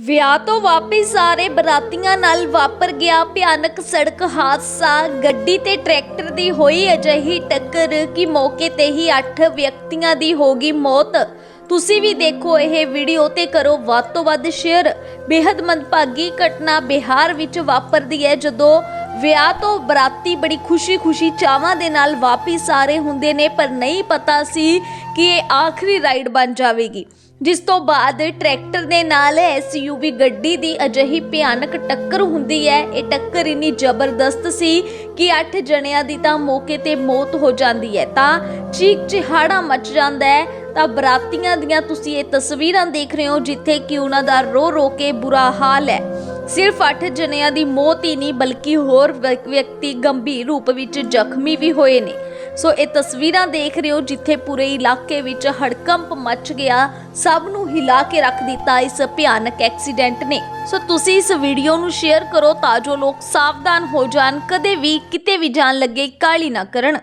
ਵਿਆਹ ਤੋਂ ਵਾਪਸ ਆ ਰਹੇ ਬਰਾਤੀਆਂ ਨਾਲ ਵਾਪਰ ਗਿਆ ਭਿਆਨਕ ਸੜਕ ਹਾਦਸਾ। ਗੱਡੀ ਤੇ ਟਰੈਕਟਰ ਦੀ ਹੋਈ ਅਜਿਹੀ ਟੱਕਰ ਕਿ ਮੌਕੇ ਤੇ ਹੀ 8 ਵਿਅਕਤੀਆਂ ਦੀ ਹੋ ਗਈ ਮੌਤ। ਤੁਸੀਂ ਵੀ ਦੇਖੋ, ਇਹ ਵੀਡੀਓ ਤੇ ਕਰੋ ਵੱਧ ਤੋਂ ਵੱਧ ਸ਼ੇਅਰ। ਬੇहद ਮੰਦਭਾਗੀ ਘਟਨਾ ਬਿਹਾਰ ਵਿੱਚ ਵਾਪਰਦੀ ਹੈ। ਜਦੋਂ ਵਿਆਹ ਤੋਂ ਬਰਾਤੀ ਬੜੀ ਖੁਸ਼ੀ-ਖੁਸ਼ੀ ਚਾਵਾਂ ਦੇ ਨਾਲ ਵਾਪਸ ਆ ਰਹੇ ਹੁੰਦੇ ਨੇ, ਪਰ ਨਹੀਂ ਪਤਾ ਸੀ ਕਿ ਇਹ ਆਖਰੀ ਰਾਈਡ ਬਣ ਜਾਵੇਗੀ। ਜਿਸ ਤੋਂ ਬਾਅਦ ਟਰੈਕਟਰ ਦੇ ਨਾਲ ਐਸਯੂਵੀ ਗੱਡੀ ਦੀ ਅਜਿਹੀ ਭਿਆਨਕ ਟੱਕਰ ਹੁੰਦੀ ਹੈ। ਇਹ ਟੱਕਰ ਇੰਨੀ ਜ਼ਬਰਦਸਤ ਸੀ ਕਿ 8 ਜਣਿਆਂ ਦੀ ਤਾਂ ਮੌਕੇ ਤੇ ਮੌਤ ਹੋ ਜਾਂਦੀ ਹੈ। ਤਾਂ ਚੀਕ ਚਿਹਾੜਾ ਮਚ ਜਾਂਦਾ ਹੈ। ਤਾਂ ਬਰਾਤੀਆਂ ਦੀਆਂ ਤੁਸੀਂ ਇਹ ਤਸਵੀਰਾਂ ਦੇਖ ਰਹੇ ਹੋ ਜਿੱਥੇ ਕਿ ਉਹਨਾਂ ਦਾ ਰੋ ਰੋ ਕੇ ਬੁਰਾ ਹਾਲ ਹੈ। ਸਿਰਫ 8 ਜਣਿਆਂ ਦੀ ਮੌਤ ਹੀ ਨਹੀਂ, ਬਲਕਿ ਹੋਰ ਵਿਅਕਤੀ ਗੰਭੀਰ ਰੂਪ ਵਿੱਚ ਜ਼ਖਮੀ ਵੀ ਹੋਏ ਨੇ। ਸੋ ਇਹ ਤਸਵੀਰਾਂ ਦੇਖ ਰਹੇ ਹੋ ਜਿੱਥੇ ਪੂਰੇ ਇਲਾਕੇ ਵਿੱਚ ਹੜਕੰਪ ਮਚ ਗਿਆ। ਸਭ ਨੂੰ ਹਿਲਾ ਕੇ ਰੱਖ ਦਿੱਤਾ ਇਸ ਭਿਆਨਕ ਐਕਸੀਡੈਂਟ ਨੇ। ਸੋ ਤੁਸੀਂ ਇਸ ਵੀਡੀਓ ਨੂੰ ਸ਼ੇਅਰ ਕਰੋ ਤਾਂ ਜੋ ਲੋਕ ਸਾਵਧਾਨ ਹੋ ਜਾਣ, ਕਦੇ ਵੀ ਕਿਤੇ ਵੀ ਜਾਣ ਲੱਗੇ ਕਾਲੀ ਨਾ ਕਰਨ।